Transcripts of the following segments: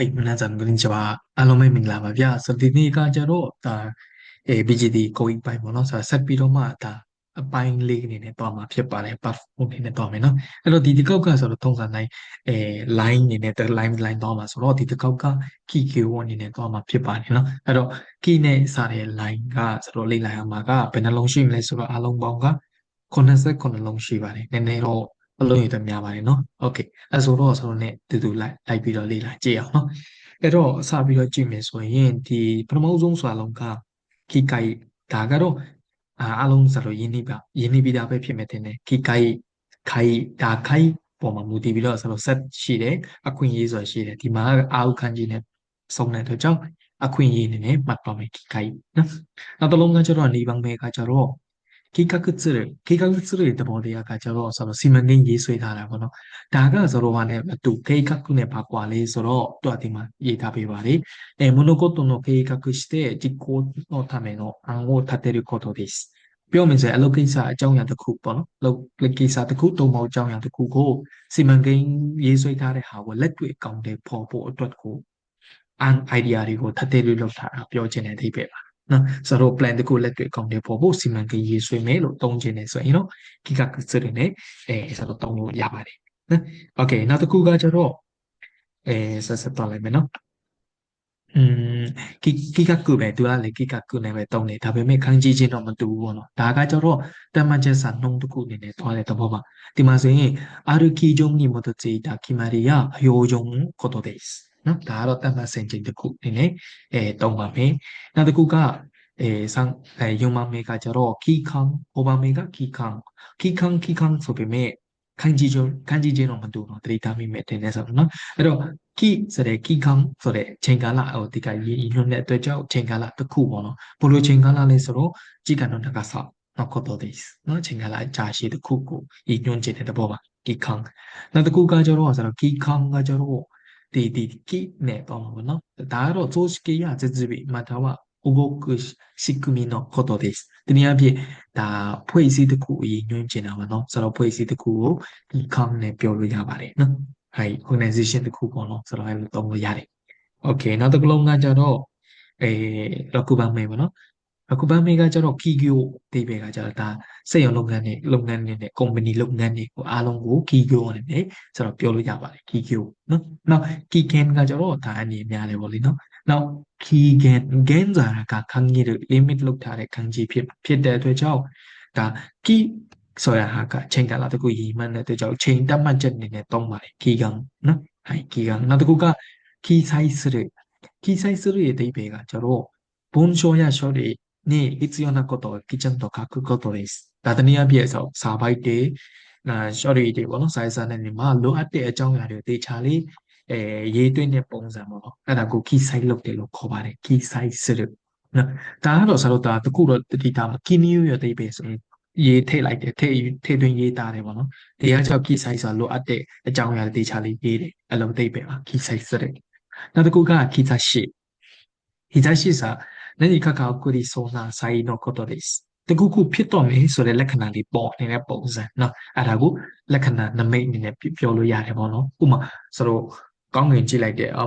ဟိတ်မနာဇန်ဂရင်းချပါအားလုံးပဲမင်္ဂလာပါဗျာဆိုဒီနေ့ကကျတော့ဒါ BGD ကိုယ်ပိုင်ပေါ့နော်ဆိုတော့ဆက်ပြီးတော့မှဒါအပိုင်းလေးအနေနဲ့သွားမှာဖြစ်ပါတယ် buff အနေနဲ့သွားမယ်နော်အဲ့တော့ဒီဒီကောက်ကဆိုတော့30နိုင်အဲ line အနေနဲ့ line line သွားမှာဆိုတော့ဒီဒီကောက်က key keyword အနေနဲ့သွားမှာဖြစ်ပါတယ်နော်အဲ့တော့ key နဲ့စတဲ့ line ကဆိုတော့လေ့လာရမှာကဘယ်နှလုံးရှိမလဲဆိုတော့အလုံးပေါင်းက89လုံးရှိပါတယ်နည်းနည်းတော့ အလုံးရည်တော့များပါတယ်နော်။ Okay အဲဆိုတော့ဆိုတော့ ਨੇ တူတူလိုက်လိုက်ပြီးတော့လေ့လာကြည့်အောင်နော်။အဲ့တော့စပြီးတော့ကြည့်မယ်ဆိုရင်ဒီပထမဆုံးဆိုလုံးက key guide ဒါကတော့အာအလုံးဆိုတော့ယင်းနေပါယင်းနေပြီးသားပဲဖြစ်မယ်တင်တယ် key guide ခိုင်ဒါခိုင်ပေါ်မှာမူတည်ပြီးတော့ဆိုတော့ set ရှိတယ်အခွင့်အရေးဆိုတာရှိတယ်ဒီမှာအာဥခန်းကြီးနဲ့စုံတဲ့အတွက်ကြောင့်အခွင့်အရေးနေနဲ့မှတ်ပါမယ် key guide နော်နောက်တစ်လုံးကကျတော့နေဘန်းပဲကကျတော့ ကိကကツルကိကကツルတဘောတရားကကျတော့ဆိုတော့စီမံကိန်းရေးဆွဲထားတာပေါ့နော်ဒါကဆိုတော့ဟာနဲ့အတူကိကကုနဲ့ပါကွာလေးဆိုတော့တွတ်ဒီမှာရေးထားပေးပါလေえ物事の計画して実行のための案を立てることですပြောမယ်ဆိုရင်အလုပ်ကိစ္စအကြောင်းအရာတစ်ခုပေါ့နော်လုပ်ကိစ္စတစ်ခုတုံးမောအကြောင်းအရာတစ်ခုကိုစီမံကိန်းရေးဆွဲထားတဲ့ဟာကိုလက်တွေ့အကောင့်တွေပေါ်ဖို့အတွက်ကိုအန် idea တွေကိုထပ်တဲ့လုပ်ထားတာပြောချင်တဲ့အဓိပ္ပာယ်ပါ နော်ဆိုတော့ plan တခုလက်တွေ့အကောင့်တွေပေါ်ဖို့စီမံကိန်းရေးဆွဲမယ်လို့သုံးချင်တယ်ဆိုရင်နော်ကိကစရနေအဲဆိုတော့သုံးလို့ရပါတယ်နော်โอเคနောက်တစ်ခုကကျတော့အဲဆက်ဆက်တော့လိုက်မယ်နော်อืมကိကိကကုပဲသူကလေကိကကုနဲ့ပဲတုံးတယ်ဒါပေမဲ့ခန်းကြီးချင်းတော့မတူဘူးပေါ့နော်ဒါကကျတော့တမန်ချက်စာနှုံတစ်ခုအနေနဲ့သွားတဲ့သဘောပါဒီမှာဆိုရင်အာရကီဂျုံနီမတချီတာကိမာရီယာအယိုဂျုံကိုတိုဒေစ် နော်ဒါကတော့တတ်မှတ်စင်ချိန်တစ်ခုအနေနဲ့အဲတုံးပါမယ်နောက်တစ်ခုကအဲဆန်အဲယုံမမေကကျတော့ခီခန်းဟိုဘာမေကခီခန်းခီခန်းခီခန်းဆိုပေမဲ့ခန်းကြီးကျခန်းကြီးချင်းတော့မတူတော့တတိထားမိမယ်တင်နေဆိုတော့နော်အဲ့တော့ခိဆိုတဲ့ခိခန်းဆိုတဲ့ချိန်ကာလဟိုဒီကရည်ညွှန်းတဲ့အတွက်ကြောင့်ချိန်ကာလတစ်ခုပေါ့နော်ဘလို့ချိန်ကာလလဲဆိုတော့ကြည်ကတော့တကဆောက်နောက်ခေါ်တော့ this နော်ချိန်ကာလကြာရှည်တစ်ခုကိုရည်ညွှန်းခြင်းတဲ့ဘောပါခိခန်းနောက်တစ်ခုကကျတော့ဆိုတော့ခိခန်းကကျတော့ ဒီဒီခိနဲ့ပေါ့မှာပေါ့နော်ဒါကတော့ဇိုးစကီယာစစ်စစ်ပြီးမှာတော့動く仕組みのことです。တနည်းအားဖြင့်ဒါဖွဲ့စည်းတစ်ခုအရင်ညွှန်းကျင်တာပါเนาะဆိုတော့ဖွဲ့စည်းတစ်ခုကိုဒီ count နဲ့ပြောလို့ရပါတယ်เนาะはい organization တစ်ခုပေါ့เนาะဆိုတော့အဲ့လိုသုံးလို့ရတယ် okay နောက်တစ်ခုလုံးကကြတော့အဲ6番目ပေါ့เนาะ အခုဘန်မေကကျတော့ Kikyo တေးပဲကကျတော့ဒါစက်ရုံလုပ်ငန်းတွေလုပ်ငန်းတွေနဲ့ company လုပ်ငန်းတွေကိုအားလုံးကို Kikyo နဲ့ပဲဆိုတော့ပြောလို့ရပါတယ် Kikyo နော်နောက် Kiken ကကျတော့ဒါအနေအများတယ်ပေါ့လေနော်နောက် Kigen Gen ဆိုတာကခန်းကြီးတွေ limit လောက်ထားတဲ့ခန်းကြီးဖြစ်ဖြစ်တဲ့အတွက်ကြောင့်ဒါ Ki ဆိုတာဟာကချိန်ကာလတကူရည်မှန်းတဲ့အတွက်ကြောင့်ချိန်တတ်မှတ်ချက်အနေနဲ့သုံးပါတယ် Kigan နော်ဟိုင် Kigan နောက်တစ်ခုက Ki size တွေ Ki size ရဲ့အဓိပ္ပာယ်ကကျတော့ဘုံချောရရှော့တဲ့ ni itziona koto kitchen to kaku koto is ဒါတနည်းအားဖြင့်ဆိုစာပိုက်တွေအာ short တွေပေါ့နော် size နဲ့ဒီမှာလိုအပ်တဲ့အကြောင်းအရာတွေတေချာလေးအဲရေးသွင်းတဲ့ပုံစံပေါ့နော်အဲ့ဒါကို key size လုပ်တယ်လို့ခေါ်ပါတယ် key size ဆိုတော့နော်ဒါကတော့ဆိုတော့ဒါတခုတော့တတိတာ key new ရတဲ့ပဲဆိုရင်ရေးထည့်လိုက်တယ်ထည့်ထည့်သွင်းရေးသားတယ်ပေါ့နော်တရားချောက် key size ဆိုတာလိုအပ်တဲ့အကြောင်းအရာတွေတေချာလေးရေးတယ်အလုံးသိပ်ပဲပါ key size ဆိုတဲ့နောက်တစ်ခုက key size shape key size shape ဆိုတာ လက်ခါခါကိုဒီဆိုနာဆိုင်တော့ကတော့ this တကူကူဖြစ်တော့မယ်ဆိုတဲ့လက္ခဏာလေးပေါ်နေတဲ့ပုံစံเนาะအဲ့ဒါကိုလက္ခဏာနမိတ်အနေနဲ့ပြောလို့ရတယ်ပေါ့နော်ဥမာဆိုတော့ကောင်းကင်ကြည့်လိုက်တဲ့အ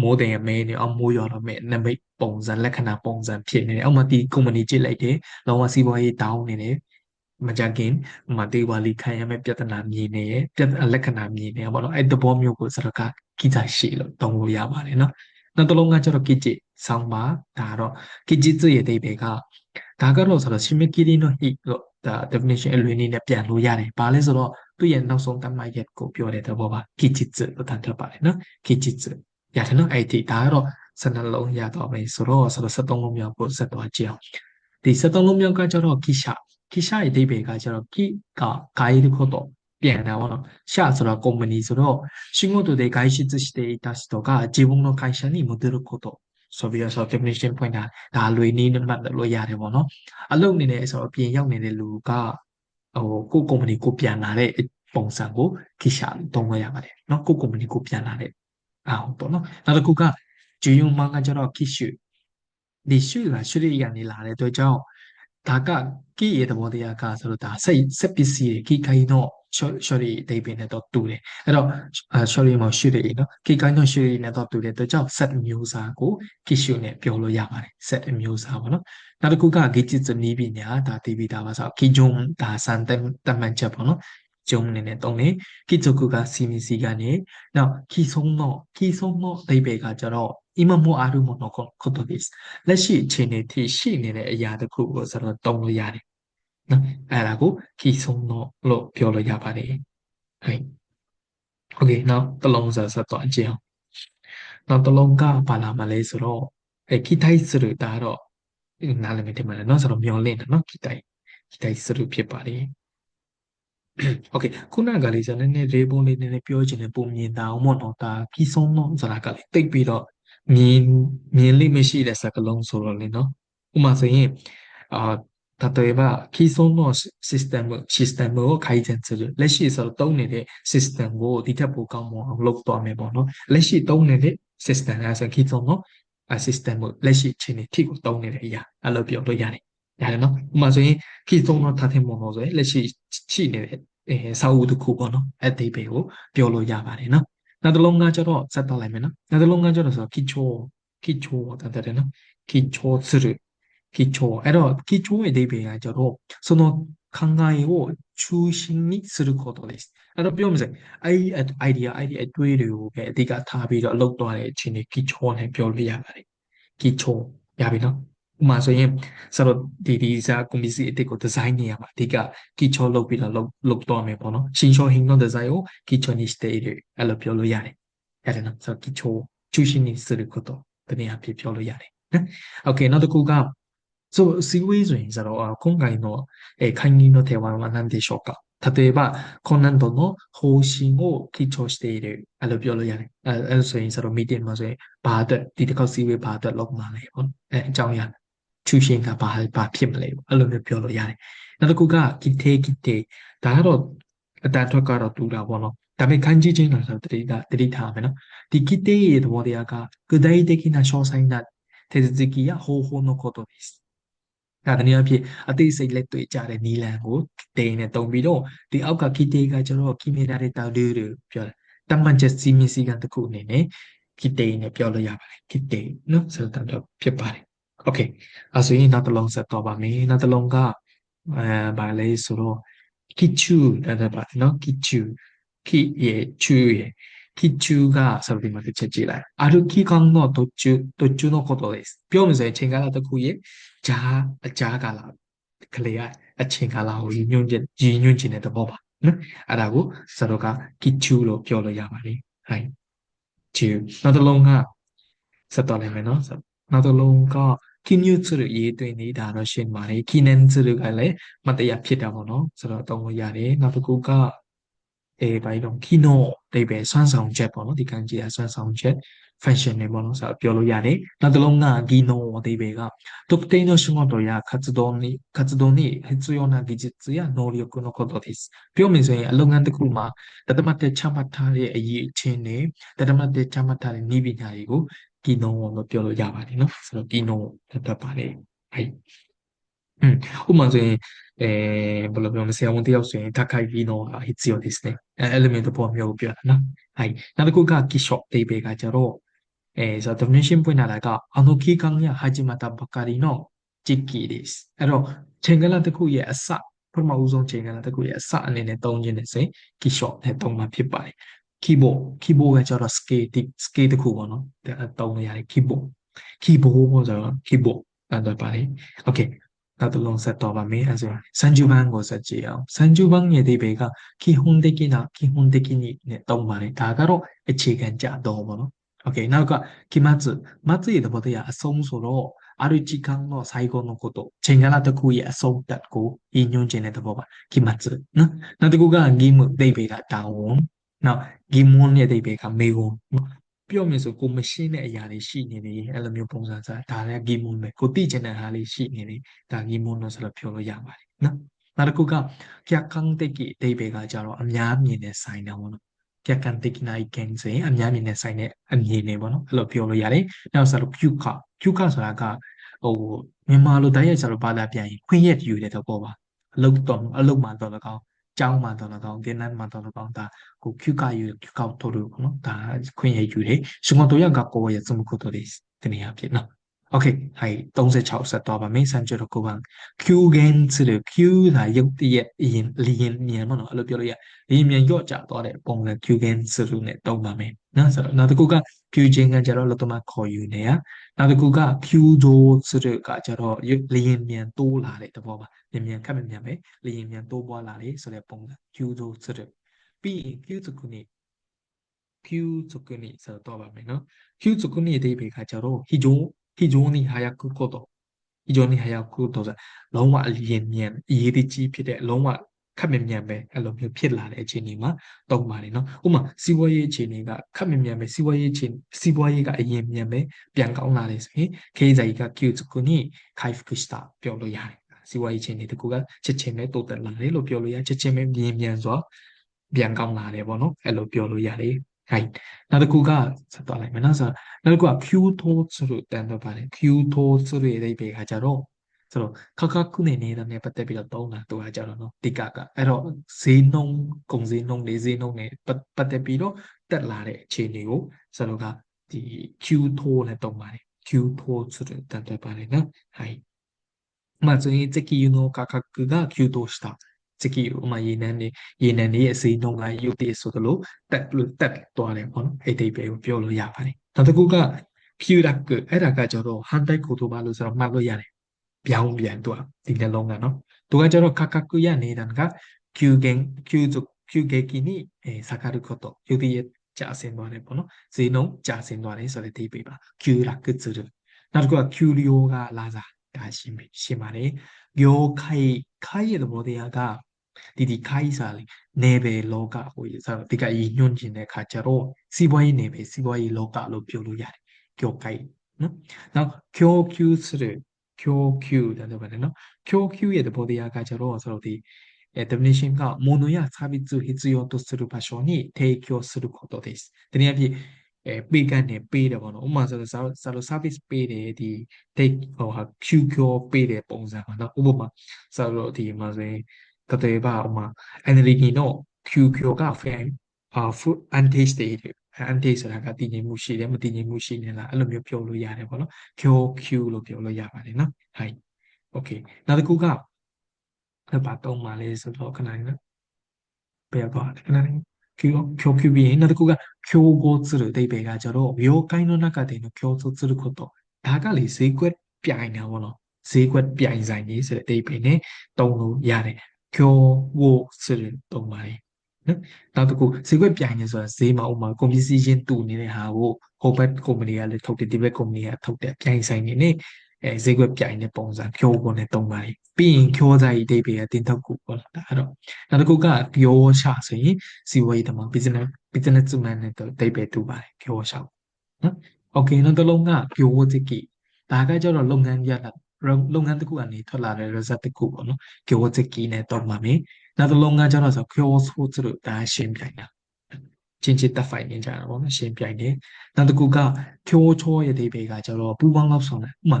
မိုးတင်ရမဲနေအောင်မိုးရွာတော့မယ်နမိတ်ပုံစံလက္ခဏာပုံစံဖြစ်နေတယ်အောက်မှာဒီ company ကြည့်လိုက်တယ်လောကစီးပွားရေး down နေတယ်မကြခင်ဥမာဒေဝါလီခံရမယ့်ပြဿနာမြင်နေရပြလက္ခဏာမြင်နေရပေါ့နော်အဲ့သဘောမျိုးကိုစရကကိစ္စရှိလို့တုံးလို့ရပါတယ်เนาะနောက်တစ်လုံးကကျတော့ကိစ္စ ဆောင်းပါဒါတော့ကိจิရဲ့အဓိပ္ပာယ်ကဒါကတော့ဆိုတော့ရှင်မကီရီနိုဟိလို့ဒါ definition အလွယ်နည်းနဲ့ပြန်လို့ရတယ်။ဘာလဲဆိုတော့သူ့ရဲ့နောက်ဆုံးတတ်မှတ်ရက်ကိုပြောတဲ့သဘောပါကိจิလို့တန်ထွက်ပါတယ်နော်ကိจิရတယ်နော်အဲ့ဒီဒါကတော့စနှလုံးရတော့မယ်ဆိုတော့ဆိုတော့73လုံးမြောက်ကိုဆက်သွားကြည့်အောင်ဒီ73လုံးမြောက်ကကျတော့ကိရှာကိရှာရဲ့အဓိပ္ပာယ်ကကျတော့ကိကဂိုင်းတစ်ခုတော့ပြန်တာပေါ့နော်ရှာဆိုတော့ company ဆိုတော့仕事で外出していた人が自分の会社に戻ること ဆိုပြီးတော့ဆို definition ဖွင့်တာဒါလွေနည်းနဲ့မှတ်လို့ရတယ်ပေါ့နော်အလုပ်နေနေဆိုတော့ပြင်ရောက်နေတဲ့လူကဟိုကို company ကိုပြန်လာတဲ့ပုံစံကိုခိရှာသုံးလို့ရပါတယ်နော်ကို company ကိုပြန်လာတဲ့အာဟုတ်ပေါ့နော်နောက်တစ်ခုကဂျူယွန်မန်ကကျတော့ခိရှုဒီရှုကရှုရိယာနေလာတဲ့အတွက်ကြောင့်ဒါကကိရဲ့သဘောတရားကဆိုတော့ဒါစိတ်စက်ပစ္စည်းကိခိုင်းတော့ short short အသေးပင်နဲ့တော့တူတယ်အဲ့တော့ short မှာရှိတယ်နော်ကိကိုင်းတော့ရှိတယ်နဲ့တော့တူတယ်တော့ကြောင့် set မျိုးစားကို kissue နဲ့ပြောလို့ရပါတယ် set မျိုးစားပေါ့နော်နောက်တစ်ခုက gauge နည်းပညာဒါသိပြီးသားပါဆို kijong ဒါစံတက်တက်မှန်ချက်ပေါ့နော်ဂျုံအနေနဲ့တုံးတယ်ကိဇုကုကစီမီစီကနေနောက်ခီဆုံးတော့ခီဆုံးတော့အသေးပဲကကြတော့အမမောအာရုံမနောခုတ်တော့ဒီလက်ရှိအခြေအနေထိရှိနေတဲ့အရာတစ်ခုကိုဆိုတော့တုံးလို့ရတယ် နော်အဲ့ဒါကိုခီဆုံးတော့လို့ပြောလို့ရပါတယ်ဟဲ့โอเคနောက်တလုံးဆက်ဆက်တော့အကျဉ်းအောင်နောက်တလုံးကပါလာမလဲဆိုတော့အဲခိထိုက်စရတာတော့နားလည်မိတယ်မလားเนาะဆိုတော့မျောလင့်တယ်เนาะခိထိုက်ခိထိုက်စရဖြစ်ပါတယ်โอเคခုနကလေးဆိုနည်းနည်းရေပုံလေးနည်းနည်းပြောချင်တယ်ပုံမြင်တာအောင်ပေါ့နော်ဒါပြီးဆုံးတော့ဆိုတာကလေတိတ်ပြီးတော့မြင်မြင်လိမ့်မရှိတဲ့စကားလုံးဆိုတော့လေနော်ဥပမာဆိုရင်အာ 例えば既存のシステムシステムを改善するလက်ရှိဆိုတော့တုံးနေတဲ့ system ကိုဒီထက်ပိုကောင်းမအောင်လုပ်သွားမယ်ပေါ့နော်လက်ရှိတုံးနေတဲ့ system အဲဆို既存の system ကိုလက်ရှိအခြေအနေထိကိုတုံးနေတဲ့အရာအဲ့လိုပြောလို့ရတယ်ရတယ်နော်ဥပမာဆိုရင်既存の建物ဆိုရင်လက်ရှိရှိနေတဲ့အဲစာအုပ်တစ်ခုပေါ့နော်အသေးပေကိုပြောလို့ရပါတယ်နော်နောက်တစ်လုံးကကျတော့စက်တော့လိုက်မယ်နော်နောက်တစ်လုံးကကျတော့ဆိုတော့ kicho kicho တတ်တယ်နော် kicho する kicho အဲ့တော့ kicho ရဲ့အသေးပေကကျတော့その考えを中心にすることですအဲ့တော့ပြောမစဲအဲ့ဒီ idea အဲ့ဒီအတွေးတွေကိုပဲအဓိကထားပြီးတော့အလုပ်သွားတဲ့အချိန်တွေ kicho နဲ့ပြောလို့ရပါတယ် kicho ရပြီနော်ဥမာဆိုရင်ဆိုတော့ဒီဒီစာကွန်ပီစီအတစ်ကိုဒီဇိုင်းနေရမှာအဓိကကီချောလုပ်ပြီးတော့လုပ်လုပ်တော့မယ်ပေါ့နော်ရှင်ချောဟင်းတော့ဒီဇိုင်းကိုကီချောにしているအဲ့လိုပြောလို့ရတယ်ရတယ်နော်ဆိုတော့ကီချော中心にすることတနည်းအားဖြင့်ပြောလို့ရတယ်နော်โอเคနောက်တစ်ခုက ဆိုစီဝေးဆိုရင်ဆိုတော့今回のえ会議のテーマは何でしょうか例えば今年度の方針を基調しているအဲ့လိုပြောလို့ရတယ်အဲအဲ့ဆိုရင်ဆိုတော့ meeting မှာဆိုရင်ဘာအတွက်ဒီတစ်ခေါက်စီဝေးဘာအတွက်လုပ်မှာလဲပေါ့အဲအကြောင်းရချူရှင်ကဘာဘာဖြစ်မလဲပေါ့အဲ့လိုမျိုးပြောလို့ရတယ်နောက်တစ်ခုက kite kite ဒါကတော့အတန်ထွက်ကတော့တူတာပေါ့နော်ဒါပေမဲ့ခံကြည့်ချင်းလာဆိုတတိကတတိထားမယ်နော်ဒီ kite ရဲ့သဘောတရားက具体的な詳細な手続きや方法のことです ဒါတနည်းအားဖြင့်အသိစိတ်လက်တွေ့ကြတဲ့နီလန်ကိုဒိန်နဲ့တုံပြီးတော့ဒီအောက်ကခီတေကကျွန်တော်ကီမီတာတဲ့တောက်တူးတွေပြောတာတမန်ချက်စီမီစီကတခုအနေနဲ့ခီတေနဲ့ပြောလို့ရပါတယ်ခီတေနော်ဆိုတော့ဖြစ်ပါတယ်โอเคအဲဆိုရင်နောက်တစ်လုံးဆက်တော့ပါမယ်နောက်တစ်လုံးကအဲဘာလဲဆိုတော့ခီချူအဲ့ဒါပါနော်ခီချူခီရဲ့ချူရဲ့ခီချူကဆိုပြီးမှတစ်ချက်ကြည့်လိုက်အာရုခီကောင်တော့တိုချူတိုချူ no koto ですပြောမယ်ဆိုရင်ချိန်ကာလတစ်ခုရဲ့ ဂျားအကြားကာလကလေးကအချိန်ကာလကိုရည်ညွှန်းခြင်းရည်ညွှန်းခြင်းတဲ့သဘောပါနော်အဲ့ဒါကိုဆိုတော့က kichu လို့ပြောလို့ရပါတယ်ဟိုင် chu နောက်တစ်လုံးကဆက်တော့လိုက်မယ်နော်နောက်တစ်လုံးက kinyu ဆိုရရေးသွင်းနေတာတော့ရှင်းပါတယ် kinen ဆိုရကလည်းမတရားဖြစ်တာပေါ့နော်ဆိုတော့တုံးလို့ရတယ်နောက်တစ်ခုကအဲဘာလို့ kino တိပဲစွမ်းဆောင်ချက်ပေါ့နော်ဒီကန်ကြီးကစွမ်းဆောင်ချက် fashion တွေပေါ့နော်ဆိုတော့ပြောလို့ရတယ်နောက်တစ်လုံးက kino တိပဲက特定の仕事や活動に活動に必要な技術や能力のことですပြောမယ်ဆိုရင်အလုပ်ငန်းတစ်ခုမှာတသမတ်တဲ့ချမှတ်ထားတဲ့အရေးအချင်းတွေတသမတ်တဲ့ချမှတ်ထားတဲ့နည်းပညာတွေကိုကီနိုလို့ပြောလို့ရပါတယ်နော်ဆိုတော့ကီနိုတတ်ပါတယ်はいอืมဥပမာဆိုရင်အဲဘယ်လိုပြောမလဲဆရာဝန်တယောက်ဆိုရင်高い技能が必要ですねအဲエレメントပုံမျိုးပြောတာနော်はいနောက်တစ်ခုက key shot အသေးပဲကကြတော့ အဲဆိုတော့ definition ပွင့်လာတာကあの期間や始まったばかりの時期ですအဲ့တော့ချိန်ကလတစ်ခုရဲ့အစပထမဦးဆုံးချိန်ကလတစ်ခုရဲ့အစအနေနဲ့သုံးခြင်းနဲ့ဆိုရင် key shot နဲ့သုံးမှာဖြစ်ပါတယ် keyboard keyboard ကကျတော့ scale scale တခုပေါ့နော်ဒါတုံးလို့ရတယ် keyboard keyboard ပေါ့ဆိုတော့ keyboard အဲ့ဒါပါတယ် okay နောက်တစ်လုံးဆက်တော့ပါမယ်အဲဆိုစန်ဂျူဘန်ကိုဆက်ကြည့်အောင်စန်ဂျူဘန်ရဲ့ဒီဘေက基本的な基本的にနဲ့တုံးပါတယ်ဒါကတော့အခြေခံကြတော့ပေါ့နော် okay နောက်က期末末ရဲ့သဘောတရားအဆုံးဆိုတော့ある時間の最後のことချိန်ကာလတစ်ခုရဲ့အဆုံးသတ်ကိုရည်ညွှန်းခြင်းတဲ့သဘောပါ期末နော်နောက်တစ်ခုက game ဒိဗေကတာဝန်နောက် game ရဲ့ဒိဗေကမေဝန်ပြောမြင်ဆိုကိုမရှင်းတဲ့အရာတွေရှိနေတယ်အဲ့လိုမျိုးပုံစံစားဒါလည်း game ပဲကိုသိချင်တဲ့ဟာလေးရှိနေတယ်ဒါ game လို့ဆိုတော့ပြောလို့ရပါတယ်နော်နောက်တစ်ခုကကြက်ကန်တကိဒိဗေကကြတော့အများမြင်တဲ့ဆိုင်တယ်ပေါ့နော် ပြကန်တိကနိုင်ကင်ဆိုရင်အများမြင်နဲ့ဆိုင်တဲ့အမြင်တွေပေါ့နော်အဲ့လိုပြောလို့ရတယ်နောက်ဆိုတော့ QK QK ဆိုတာကဟိုမြန်မာလိုတိုင်းရကျတော့ဘာသာပြန်ရင်ခွင့်ရက်ယူတဲ့သဘောပါအလုတ်တော်အလုတ်မှတော်လကောင်းကျောင်းမှတော်လကောင်းဗီယက်နမ်မှတော်လကောင်းဒါဟို QK ယူ QK တို့လို့ပေါ့နော်ဒါခွင့်ရက်ယူတယ်ရှင်ကုန်တို့ရကကိုရဲ့စမခုတို့ဒီနေရာဖြစ်နော် OK，係東西潮實多吧？沒三句都夠吧？Q 跟字的 Q 它有啲嘢連連連嘛，我哋表嚟啊，連連要找到的，幫嘅 Q 跟字都呢都嘛咩？那是那都講 Q 跟跟著咯，都嘛可以呢啊？那都講 Q 做字的講著咯，要連連多拿嚟得噃嘛？連連看唔連咩？連連多波拿嚟，所以幫嘅 Q 做字的。B Q 做嘅呢？Q 做嘅呢，實多吧咩呢？Q 做嘅呢，第一排講著咯，佢做。 ဂျိုဟီဂျိုနီဟာယကုကိုတော့ဟီဂျိုနီဟာယကုတော့လုံးဝအလျင်မြန်အရေးကြီးဖြစ်တဲ့လုံးဝခက်မြမြန်ပဲအဲ့လိုမျိုးဖြစ်လာတဲ့အခြေအနေမှာတုံးပါတယ်နော်ဥပမာစီးပွားရေးအခြေအနေကခက်မြမြန်ပဲစီးပွားရေးအခြေစီးပွားရေးကအရင်မြန်ပဲပြန်ကောင်းလာတယ်ဆိုရင်ခေးဆိုင်က Q ကိုနိ kai fukushita ပြောလို့ရတယ်စီးပွားရေးအခြေအနေတကူကချက်ချင်းပဲတိုးတက်လာတယ်လို့ပြောလို့ရချက်ချင်းပဲမြင်မြန်စွာပြန်ကောင်းလာတယ်ပေါ့နော်အဲ့လိုပြောလို့ရတယ် right နောက်တစ်ခုကဆက်သွားလိုက်မယ်နော်ဆိုတော့နောက်တစ်ခုက Q thoughts လို့တန်တော့ပါတယ် Q thoughts ဆိုတဲ့အဓိပ္ပာယ်ကကြတော့ဆိုတော့ခခခုနေနေတာနဲ့ပတ်သက်ပြီးတော့သုံးတာသူကကြတော့နော်တိကကအဲ့တော့ဈေးနှုန်းကုန်ဈေးနှုန်းလေးဈေးနှုန်းနဲ့ပတ်သက်ပြီးတော့တက်လာတဲ့အခြေအနေကိုဆိုတော့ကဒီ Q thought နဲ့သုံးပါတယ် Q thought ဆိုတဲ့တန်တော့ပါတယ်နော်ဟိုင်မဆိုရင်စကီယူနိုခခကက Q thought した စကီဥမာရေနံနေရေနံနေရဲ့အစီနှုံလိုက်ရုပ်တည်ဆိုသလိုတက်တက်သွားတယ်ပေါ့နော်အဲ့ဒီပဲကိုပြောလို့ရပါတယ်နောက်တစ်ခုက kyurak အဲ့ဒါကကျတော့ handai kotoba လို့ဆိုတော့မှတ်လို့ရတယ်ပြောင်းပြန်သူကဒီနှလုံးကနော်သူကကျတော့ kakaku ya neidan က kyugen kyuzu kyugeki ni sakaru koto ရုပ်တည်ရဲ့ကြာဆင်းသွားတယ်ပေါ့နော်ဈေးနှုံကြာဆင်းသွားတယ်ဆိုတဲ့ဒီပဲပါ kyurak tsuru နောက်တစ်ခုက kyurio ကလာစားဒါရှင်းပြီရှင်းပါတယ် gyokai kai ရဲ့သဘောတရားက ဒီဒီခိုင်းစားလေနေပဲလောကဟိုဆိုတော့ဒီကရည်ညွှန်းခြင်းတဲ့ခါကျတော့စီးပွားရေးနေပဲစီးပွားရေးလောကလို့ပြောလို့ရတယ်ကြောကိုက်နော်နောက် QQ ဆိုတဲ့ QQ တဲ့ပါတယ်နော် QQ ရဲ့သဘောတရားကကျတော့ဆိုတော့ဒီえ definition が物やサービスを必要とする場所に提供することです。တနည်းအားဖြင့်အဲပေးကနေပေးတယ်ပေါ့နော်ဥပမာဆိုတော့ဆာလို service ပေးတယ်ဒီ take ဟိုဟာ QQ ပေးတယ်ပုံစံပေါ့နော်ဥပမာဆာလိုဒီမှာဆိုရင် 例えば、まあ、エネルギーの供給が増えあ安定している。安定ဆိုတာကတည်ငြိမ်မှုရှိတယ်မတည်ငြိမ်မှုရှိနေလားအဲ့လိုမျိုးပြောလို့ရတယ်ပေါ့နော်။ QQ လို့ပြောလို့ရပါတယ်နော်။ဟုတ်။ Okay နောက်တစ်ခုကဘာတုံးမှလဲဆိုတော့ခဏလေးနော်။ပြသွားတယ်ခဏလေး Q QQ ပြီးရင်နောက်တစ်ခုက競合するအဓိပ္ပာယ်ကကျတော့業界の中での競争することဒါကလေဈေးကွက်ပြိုင်တာပေါ့နော်ဈေးကွက်ပြိုင်ဆိုင်ကြီးဆိုတဲ့အဓိပ္ပာယ်နဲ့တုံးလို့ရတယ် ကျော်ဝိုဆိုတဲ့တုံးပါတယ်နော်နောက်တစ်ခုဈေးကွက်ပြိုင်နေဆိုတာဈေးမှာဥမာကွန်ပစ္စည်းချင်းတူနေတဲ့ဟာကိုဟိုဘက်ကုမ္ပဏီကလည်းထုတ်တယ်ဒီဘက်ကုမ္ပဏီကထုတ်တယ်ပြိုင်ဆိုင်နေနေအဲဈေးကွက်ပြိုင်တဲ့ပုံစံကျော်ကိုနဲ့တုံးပါတယ်ပြီးရင်ကျော်စာကြီးအဓိပ္ပာယ်ကတင်ထုတ်ကူပေါ့ဒါအဲ့တော့နောက်တစ်ခုကပြောရှာဆိုရင်စီဝေးတမ business business man နဲ့အဓိပ္ပာယ်တူပါတယ်ပြောရှာနော်โอเคနောက်တစ်လုံးကပြောစကိဒါကကြတော့လုပ်ငန်းရတာ လုပ်ငန်းတစ်ခုကနေထွက်လာတဲ့ result တစ်ခုပေါ့နော် Kiyosaki နဲ့တော့မှာမယ်နောက်တစ်လုံးကကျတော့ဆို Kyoso ဆိုလို့ဒါရှင်းပြိုင်တာချင်းချင်းတက်ဖိုင်နေကြတာပေါ့နော်ရှင်းပြိုင်တယ်နောက်တစ်ခုက Kyocho ရဲ့ဒီဘေကကျတော့ပူပေါင်းလောက်ဆောင်တယ်ဥပမာ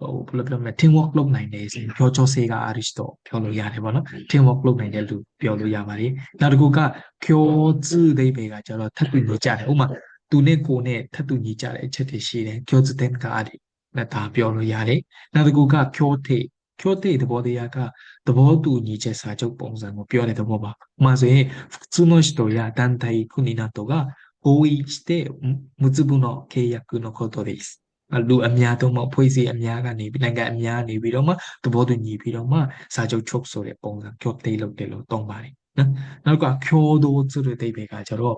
ဟိုဘယ်လိုပြောမလဲ team work လုပ်နိုင်တယ်ဆိုရင် Kyocho စေက artist တော့ပြောလို့ရတယ်ပေါ့နော် team work လုပ်နိုင်တဲ့လူပြောလို့ရပါတယ်နောက်တစ်ခုက Kyozu ဒီဘေကကျတော့ထပ်တူညီကြတယ်ဥပမာသူနဲ့ကိုနဲ့ထပ်တူညီကြတဲ့အချက်တွေရှိတယ် Kyozu တဲ့က artist နဲ့ဒါပြောလို့ရတယ်နောက်တစ်ခုကဖြိုးထိတ်ဖြိုးထိတ်သဘောတရားကသဘောတူညီချက်စာချုပ်ပုံစံကိုပြောတဲ့သဘောပါ။まあဆိုရင်普通の人や団体国などが合意して結ぶの契約のことです。လူအများတော့မဖွဲ့စည်းအများကနေပြီးနိုင်ငံအများနေပြီးတော့မှသဘောတူညီပြီးတော့မှစာချုပ်ချုပ်ဆိုတဲ့ပုံစံကျော်တေးလုပ်တယ်လို့သုံးပါတယ်နော်နောက်ကကျော်တို့ဆိုတဲ့အိဗေကကျတော့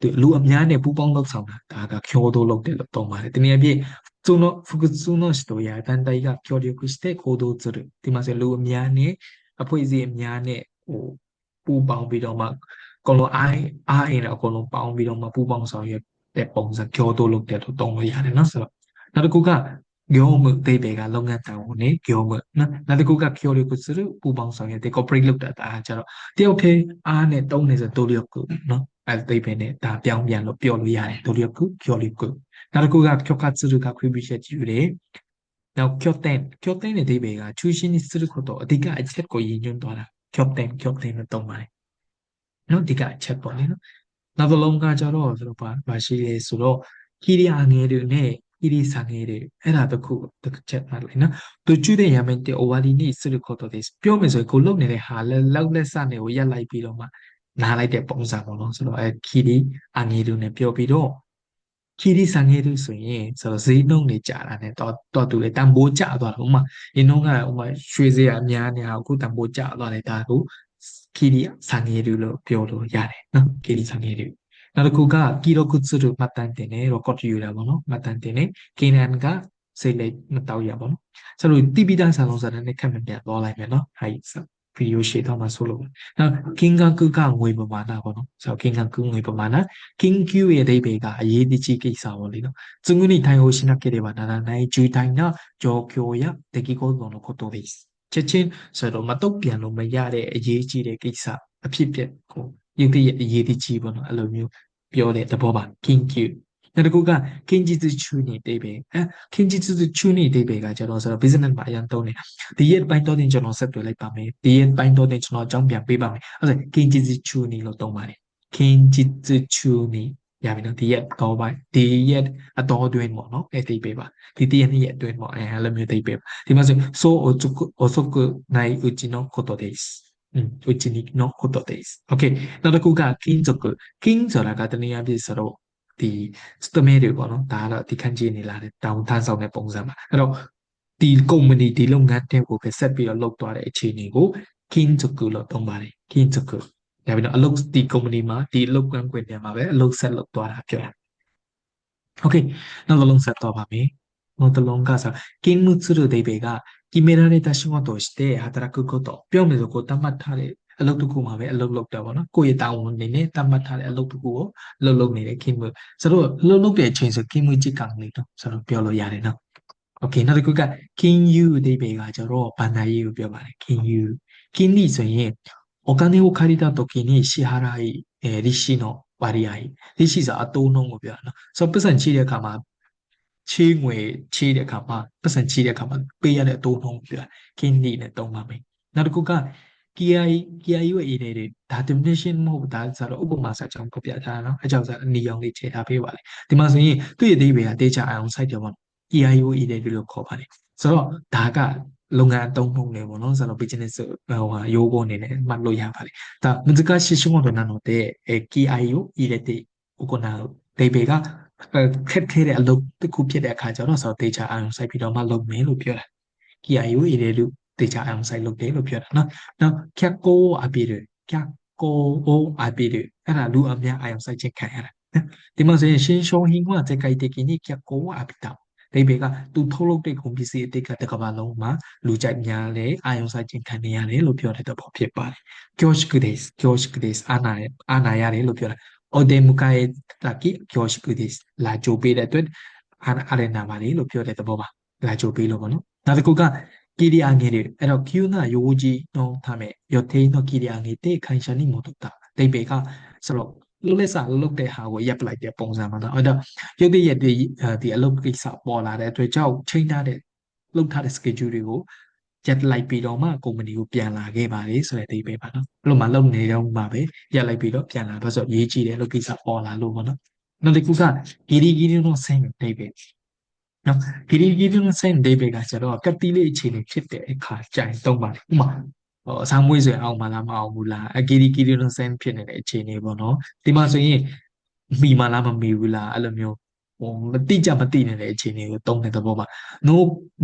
ဒီလူအများနဲ့ပူးပေါင်းလုပ်ဆောင်တာဒါကကျော်တို့လုပ်တယ်လို့သုံးပါတယ်တနည်းအားဖြင့်その複数の人や団体が協力して行動するဒီမှာဆိုလူအများနဲ့အဖွဲ့အစည်းအများနဲ့ဟိုပူးပေါင်းပြီးတော့မှအကုန်လုံးအားအားအင်အကုန်လုံးပေါင်းပြီးတော့မှပူးပေါင်းဆောင်ရွက်တဲ့ပုံစံကြောတိုးလုပ်တဲ့လို့တုံးလို့ရတယ်နော်ဆိုတော့နောက်တစ်ခုက業務အသေးပေကလုပ်ငန်းတာဝန်နဲ့業務နော်နောက်တစ်ခုက協力するပူးပေါင်းဆောင်ရွက်တဲ့ corporate လုပ်တာဒါကြတော့တယောက်တည်းအားနဲ့တုံးနေဆိုတိုးလျော့ကုနော် အဲ့သိပဲနဲ့ဒါပြောင်းပြန်လို့ပြောလို့ရတယ်ဒုတိယခုပြောလို့ခုနောက်တစ်ခုကကျောကစုကခွေးပြီးချက်ကြည့်ရတယ်နောက်ကျော်တဲ့ကျော်တဲ့နဲ့ဒီပဲကချူရှင်းစုခုတော့အဓိကအချက်ကိုရည်ညွှန်းသွားတာကျော်တဲ့ကျော်တဲ့နဲ့တုံးပါတယ်နော်အဓိကအချက်ပေါ့လေနော်နောက်တစ်လုံးကကြတော့ဆိုတော့ပါရှိလေဆိုတော့ခီရီယာငယ်တွေနဲ့ခီရီဆာငယ်တွေအဲ့ဒါတစ်ခုတစ်ချက်မှလေနော်သူကျူတဲ့ရမန်တေအိုဝါဒီနီစုခုတော့ဒီပြောမယ်ဆိုရင်ကိုလုံနေတဲ့ဟာလက်လောက်လက်စနဲ့ကိုရက်လိုက်ပြီးတော့မှ နားလိုက်တဲ့ပုံစံပေါ့နော်ဆိုတော့အဲခီရီအငယ်တွေနဲ့ပြောပြီးတော့ခီရီစာငယ်တွေဆိုရင်ဆိုတော့ဈေးနှုန်းတွေကြာတာနဲ့တော့တော့သူလေတန်ဖိုးကျသွားတယ်ဥမာရင်းနှုန်းကဥမာရွှေဈေးအများနေတာအခုတန်ဖိုးကျသွားတယ်ဒါကိုခီရီစာငယ်တွေလို့ပြောလို့ရတယ်နော်ခီရီစာငယ်တွေနောက်တစ်ခုကကီရိုကုツルမှတ်တမ်းတင်တယ် record ယူတာပေါ့နော်မှတ်တမ်းတင်တယ်ကေနန်ကစိတ်လိုက်မတောက်ရပါဘူးဆိုတော့တိပိတဆာလုံးစာတန်းနဲ့ခက်မပြန်သွားလိုက်မယ်နော်ဟိုက် ဗီဒီယိုရှေ့တော့မှဆိုလို့နောက်ကင်ကန်ကူကငွေပမာဏပေါ့နော်ဆိုတော့ကင်ကန်ကူငွေပမာဏကင်ကျူရဲ့အဓိပ္ပာယ်ကအရေးကြီးကိစ္စပေါ့လေနော်ズングに対応しなければならない重大な状況や出来事のことですချက်ချင်းဆိုတော့မတုတ်ပြန်လို့မရတဲ့အရေးကြီးတဲ့ကိစ္စအဖြစ်ပြက်ကိုရုပ်တရက်အရေးကြီးပေါ့နော်အဲ့လိုမျိုးပြောတဲ့သဘောပါ king q နောက်တစ်ခုက king jitsu chu နေတိပဲအဲ king jitsu chu နေတိပဲကကျွန်တော်ဆိုတော့ business မှာအရင်သုံးနေတာဒီရက်ပိုင်းတော့တင်ကျွန်တော်ဆက်တွေ့လိုက်ပါမယ်ဒီရက်ပိုင်းတော့တင်ကျွန်တော်အကြောင်းပြန်ပေးပါမယ်အဲ့ဒါ king jitsu chu နေလို့သုံးပါတယ် king jitsu chu နေရပြီနော်ဒီရက်တော့ပိုင်းဒီရက်အတော်တွင်းပေါ့နော်အဲ့တိပေးပါဒီတရက်နှစ်ရက်အတွင်းပေါ့အဲအဲ့လိုမျိုးတိပေးပါဒီမှာဆို so osoku nai uchi no koto desu อืมうちにのことです。OK。နောက်တစ်ခုက金属金ဆိုတာကတနည်းအားဖြင့်ဆိုတော့ ဒီစတမဲတွေပေါ့နော်ဒါကတော့ဒီခန်းကြီးနေလာတဲ့တောင်ထမ်းဆောင်တဲ့ပုံစံပါအဲ့တော့ဒီကုမ္ပဏီဒီလုပ်ငန်းတဲ့ကိုပဲဆက်ပြီးတော့လုပ်သွားတဲ့အခြေအနေကို金属လို့သုံးပါတယ်金属ဒါပြီးတော့အလုပ်ဒီကုမ္ပဏီမှာဒီအလုပ်ကန်းခွင်ထဲမှာပဲအလုပ်ဆက်လုပ်သွားတာပြောတာ OK နောက်တစ်လုံးဆက်တော့ပါမယ်နောက်တစ်လုံးကဆို金ムツルデイベが決められた仕事をして働くことပြောမယ်ဆိုကိုတတ်မှတ်ထားတဲ့ အလုပ်တစ်ခုမှာပဲအလုပ်လုပ်တာပေါ့နော်ကိုယ့်ရဲ့တာဝန်နေနဲ့တတ်မှတ်ထားတဲ့အလုပ်တစ်ခုကိုလုပ်လုပ်နေတဲ့ခင်မဆိုတော့လုပ်လုပ်တဲ့အချိန်ဆိုခင်မကြည့်ကောင်လေးတော့ဆိုတော့ပြောလို့ရတယ်နော်โอเคနောက်တစ်ခုက king you အဓိပ္ပာယ်ကကျတော့ဘန္နာရေးကိုပြောပါတယ် king you king นี่ဆိုရင်お金を借りた時に支払い、えー、利子の割合利子ဆိုအတိုးနှုန်းကိုပြောတာနော်ဆိုတော့ပတ်စံချီတဲ့အခါမှာချေးငွေချေးတဲ့အခါမှာပတ်စံချေးတဲ့အခါမှာပေးရတဲ့အတိုးနှုန်းကိုပြောတာ king นี่နဲ့တုံးပါမယ်နောက်တစ်ခုက KI KI ရဲ့ A တွေဒါ definition မဟုတ်ဒါဆိုတော့ဥပမာစာကြောင့်ပြပြထားတာနော်အကြောင်းစာအနီရောင်လေးခြေထားပေးပါလေဒီမှာဆိုရင်သူ့ရဲ့အသေးပဲကတေချာအောင် site ပြောပါ KI ရဲ့ A တွေလို့ခေါ်ပါတယ်ဆိုတော့ဒါကလုပ်ငန်းအသုံးနှုန်းလေပေါ့နော်ဆိုတော့ business ဟိုဟာရိုးကုန်အနေနဲ့မှတ်လို့ရပါတယ်ဒါ medical ရှိမှုတော့နော်တဲ့ KI ကို A တွေဥက္ကနာဒေဘေကခက်ခဲတဲ့အလုပ်တစ်ခုဖြစ်တဲ့အခါကျတော့ဆိုတော့တေချာအောင် site ပြီးတော့မှလုပ်မယ်လို့ပြောတာ KI ရဲ့ A တွေလို့ တေချာအောင်ဆိုင်လုပ်တယ်လို့ပြောတာနော်နောက်ခက်ကိုအပီတွေခက်ကိုအိုအပီတွေအဲ့ဒါလူအများအောင်ဆိုင်ချက်ခံရတာဒီမှာဆိုရင်ရှင်းရှုံးဟင်းကစက်ကိုက်တကင်းခက်ကိုအပီတောက်ဒီဘေကသူထုတ်လုပ်တဲ့ကုန်ပစ္စည်းအတိတ်ကတကဘာလုံးမှာလူကြိုက်များလဲအာယုံဆိုင်ခြင်းခံနေရတယ်လို့ပြောတဲ့တော့ဖြစ်ပါတယ်။ kiosk des kiosk des အာနာအာနာရတယ်လို့ပြောတာ။ ode mukai taki kiosk des လာကြိုပေးတဲ့အတွက်အာအာရနာပါလေလို့ပြောတဲ့သဘောပါ။လာကြိုပေးလို့ပေါ့နော်။နောက်တစ်ခုက ကိရိယာငယ်တွေအဲ့တော့ Q နာယောကြီးနှောင်းထားမယ်ယောထေးနော်ကိရိယာငယ်တေခိုင်ရှာနိမောတုတာတိပေကဆိုတော့လုလက်စာလုတဲ့ဟာကိုရပ်ပလိုက်တဲ့ပုံစံမှာတော့အဲ့တော့ရုပ်တရက်တွေဒီအလုပ်ကိစ္စပေါ်လာတဲ့ အတွက်ကြောင့်ချိန်ထားတဲ့လုထားတဲ့ schedule တွေကိုရက်လိုက်ပြီးတော့မှကုမ္ပဏီကိုပြန်လာခဲ့ပါလေဆိုတဲ့အိပဲပါနော်အဲ့လိုမှလုပ်နေတော့မှပဲရက်လိုက်ပြီးတော့ပြန်လာတော့ဆိုရေးကြည့်တယ်လို့ကိစ္စပေါ်လာလို့ပေါ့နော်နောက်တစ်ခုကဂီရီဂီရီနော်ဆင်းအိပဲ နော်ဂီရီဂီရီနော်ဆင်းအိပဲကကျတော့ကတိလေးအခြေအနေဖြစ်တဲ့အခါကြိုင်သုံးပါလေဥမာဟိုအဆောင်မွေးဆိုရင်အောင်မလားမအောင်ဘူးလားအကီရီကီရီလွန်ဆန်ဖြစ်နေတဲ့အခြေအနေပေါ့နော်ဒီမှာဆိုရင်မိမလားမမိဘူးလားအဲ့လိုမျိုးဟိုမတိကြမတိနေတဲ့အခြေအနေကိုတုံးတဲ့သဘောပါ no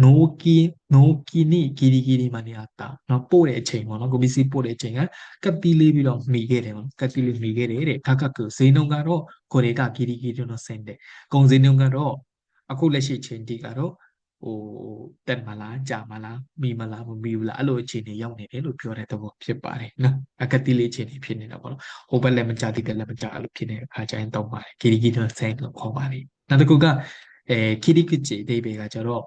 no ki no ki ni kiri kiri မနေတာနော်ပို့တဲ့အချိန်ပေါ့နော်ကိုပစ္စည်းပို့တဲ့အချိန်ကကပ်တီးလေးပြီးတော့မိခဲ့တယ်ပေါ့ကပ်တီးလေးမိခဲ့တယ်တဲ့ခါကကဈေးနှုန်းကတော့ကိုရေက kiri kiri တော့ဆင်းတယ်ကုန်ဈေးနှုန်းကတော့ အခုလက်ရှိချိန်ထိကတော့ဟိုတက်မလားကြာမလားမီမလားမမီဘူးလားအဲ့လိုအခြေအနေရောက်နေတယ်လို့ပြောတဲ့သဘောဖြစ်ပါတယ်နော်အကတိလေးအခြေအနေဖြစ်နေတာပေါ့နော်ဟိုဘက်လည်းမကြတိကလည်းမကြအဲ့လိုဖြစ်နေတဲ့အခါကျရင်တောင်းပါတယ်ခီရီကီတော့ဆန်လို့ခေါ်ပါတယ်နောက်တစ်ခုကအဲခီရီကချီဒေဘေကကျတော့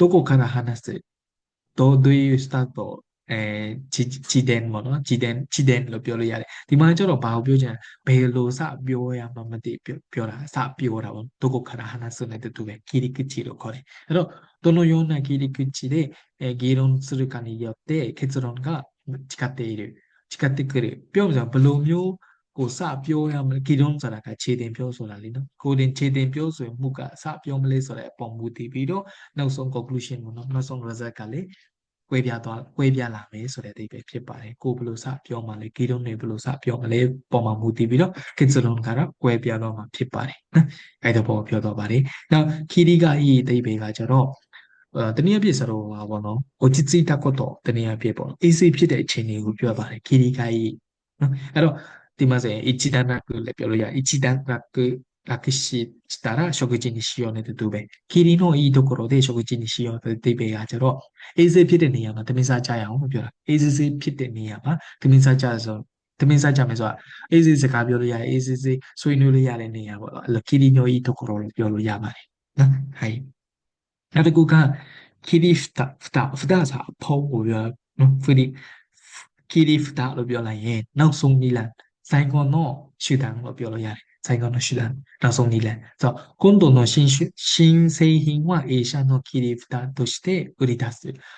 どこから話すどういうスタート အဲဂျီဂျီဒန်ပေါ့နော်ဂျီဒန်ဂျီဒန်လို့ပြောလို့ရတယ်ဒီမှာကျတော့ဘာကိုပြောချင်ဘယ်လိုစပြောရမှမသိပြောတာစပြောတာပေါ့どこから話すねってတူပဲキリクチလို့ခေါ်တယ်အဲ့တော့どのような切り口で、えー、議論するかによって結論が違っている。違ってくる。ပြောမှဆိုဘယ်လိုမျိုး ကိုစပြောရမလဲကီတုံးဆိုတာကခြေတင်ပြောဆိုတာလေနော်ကိုတင်ခြေတင်ပြောဆိုရင်မှုကစပြောမလဲဆိုတဲ့အပေါ်မူတည်ပြီးတော့နောက်ဆုံး conclusion ပေါ့နော်နောက်ဆုံး result ကလေ ကွဲပြားသွားကွဲပြားလာမယ်ဆိုတဲ့အဓိပ္ပာယ်ဖြစ်ပါတယ်ကိုဘယ်လိုစပြောမှလဲဂီလုံးတွေဘယ်လိုစပြောမလဲပေါ်မှာမူတည်ပြီးတော့ကစ်စလုံးကတော့ကွဲပြားသွားမှာဖြစ်ပါတယ်နော်အဲ့ဒါပေါ်ပြောတော့ပါတယ်နောက်ခီရီကအီအဓိပ္ပာယ်ကကျတော့အဲတနည်းအားဖြင့်ဆိုတော့ဟာပေါ့နော်အိုချစ်ချီတက်ကတော့တနည်းအားဖြင့်ပေါ့အေးဆေးဖြစ်တဲ့အခြေအနေကိုပြောပါတယ်ခီရီကအီနော်အဲ့တော့ဒီမှာဆိုရင်အီချီတန်ကလည်းပြောလို့ရအီချီတန်က 라키시 따라 쇼그진이 시연에도 두배 기리노 이 도코로데 쇼그진이 시연에도 두배가 저러 에이즈 피드 니야마 드민사 자야 뭐ပြောတာ 에이즈 피드 니야마 드민사 자서 သမင်းစားကြမယ်ဆိုတာအေးစေးစကားပြောလို့ရတယ်အေးစေးစေးဆွေးနွေးလို့ရတဲ့နေရာပေါ့နော်အဲ့လိုခီရီညိုကြီးတို့ကိုတော့ပြောလို့ရပါတယ်နော်ဟိုင်နောက်တစ်ခုကခီရီဖတာဖတာဖတာစာဖုံးကိုပြောနော်ဖီရီခီရီဖတာလို့ပြောလိုက်ရင်နောက်ဆုံးနီလန်ဆိုင်ကွန်တော့ရှူတန်လို့ပြောလို့ရတယ် ဆိုင်ကွန်တော့ရှူတန်နောက်ဆုံးနီလန်ဆိုတော့今度の新種新製品は A 社の切り札として売り出す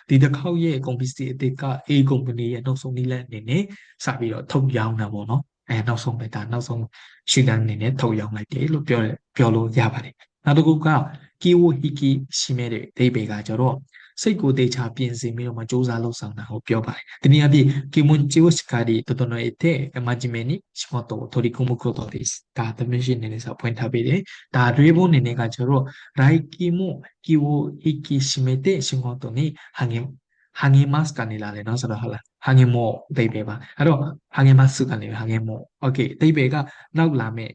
ဒီတစ်ခေါက်ရဲ့ ကုန်ပစ္စည်းအသစ်က A ကုမ္ပဏီရဲ့နောက်ဆုံးနီလန်အနေနဲ့စပြီးတော့ထုတ်ရောင်းတာပေါ့နော်အဲနောက်ဆုံးပဲဒါနောက်ဆုံးရှူတန်အနေနဲ့ထုတ်ရောင်းလိုက်တယ်လို့ပြောပြောလို့ရပါတယ်နောက်တစ်ခုကကီဝဟီကီရှိမဲ့တဲ့ဒိဗေကကျတော့ စိတ်ကိုတေချာပြင်ဆင်ပြီးတော့မှစ조사လုပ်ဆောင်တာကိုပြောပါတယ်။ဒီနေ့အပြင်ကီမွန်ဂျီဝစကာဒီတော်တော်နဲ့တဲ့အမဂျီမနီရှမတော်တော်ဒီကုမခုတော်ဒီစကာသမရှင်နေနေဆိုဖွင့်ထားပေးတယ်။ဒါတွေးဖို့နေနေကကျတော့ရိုက်ကီမွန်ကီဝအိကီရှိမတဲ့ရှမတော်နေဟာငင်ဟာငင်မတ်ကနေလာတယ်နော်ဆိုတော့ဟုတ်လားဟာငင်မော့အတိတ်ပဲပါအဲ့တော့ဟာငင်မတ်စုကနေဟာငင်မော့โอเคအတိတ်ပဲကနောက်လာမဲ့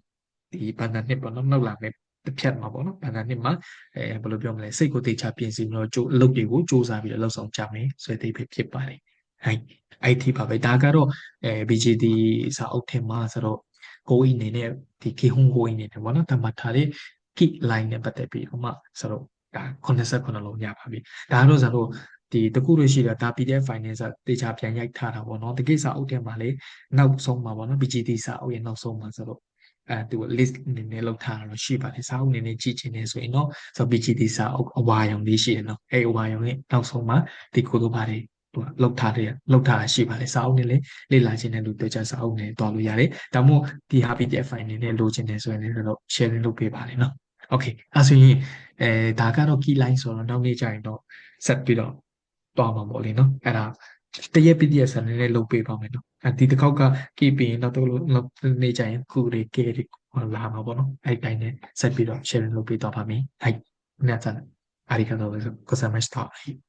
ဒီဘန္ဒနှစ်ပေါ့နော်နောက်လာမဲ့ တစ်ဖြတ်မှာပေါ့နော်ဘန္နာနှစ်မှာအဲဘယ်လိုပြောမလဲစိတ်ကိုတေချာပြင်ဆင်ပြီးတော့ကြိုးအလုပ်တွေကိုစူးစမ်းပြီးတော့လှုပ်ဆောင်ကြမယ်ဆိုတဲ့အိပဲဖြစ်ပါတယ်ဟိုက်အဲ့ဒီပါပဲဒါကတော့အဲ BGD စာအုပ်ထဲမှာဆိုတော့ကိုအီနေနဲ့ဒီခေဟုံကိုအီနေနဲ့ပေါ့နော်တမထားတဲ့ key line နဲ့ပတ်သက်ပြီးတော့မှဆိုတော့ဒါ89လုံးရပါပြီဒါကတော့ဆိုတော့ဒီတခုလို့ရှိတာဒါ PDF finance တေချာပြန်ရိုက်ထားတာပေါ့နော်တကိစ္စအုပ်ထဲမှာလေနောက်ဆုံးမှာပေါ့နော် BGD စာအုပ်ရဲ့နောက်ဆုံးမှာဆိုတော့ အဲသူ list အနေနဲ့လောက်ထားတာတော့ရှိပါတယ်စာအုပ်အနေနဲ့ကြည့်ချင်နေဆိုရင်တော့ဆို BGD စာအုပ်အဝါရောင်လေးရှိတယ်နော်အဲအဝါရောင်ရဲ့နောက်ဆုံးမှာဒီကိုတို့ပါတယ်သူကလောက်ထားတယ်လောက်ထားရှိပါတယ်စာအုပ်နဲ့လည်းလေ့လာခြင်းနဲ့လူတွေ့ကြစာအုပ်နဲ့တွားလို့ရတယ်ဒါမှမဟုတ်ဒီ PDF file အနေနဲ့လိုချင်တယ်ဆိုရင်လည်းတော့ sharing လုပ်ပေးပါလေနော် okay အဲဆိုရင်အဲဒါကတော့ key line ဆိုတော့နောက်နေ့ကျရင်တော့ဆက်ပြီးတော့တွားမှာပေါ့လေနော်အဲ့ဒါ တရက် PDF ဆန်နဲ့လုပ်ပေးပါမယ်နော်အဲဒီတစ်ခေါက်က keep ရင်တော့တို့နေကြရင်ခုတွေ care တွေလာမှာပေါ့နော်အဲ့တိုင်းနဲ့ဆက်ပြီးတော့ sharing လုပ်ပေးတော့ပါမယ်はい皆さんありがとうございました。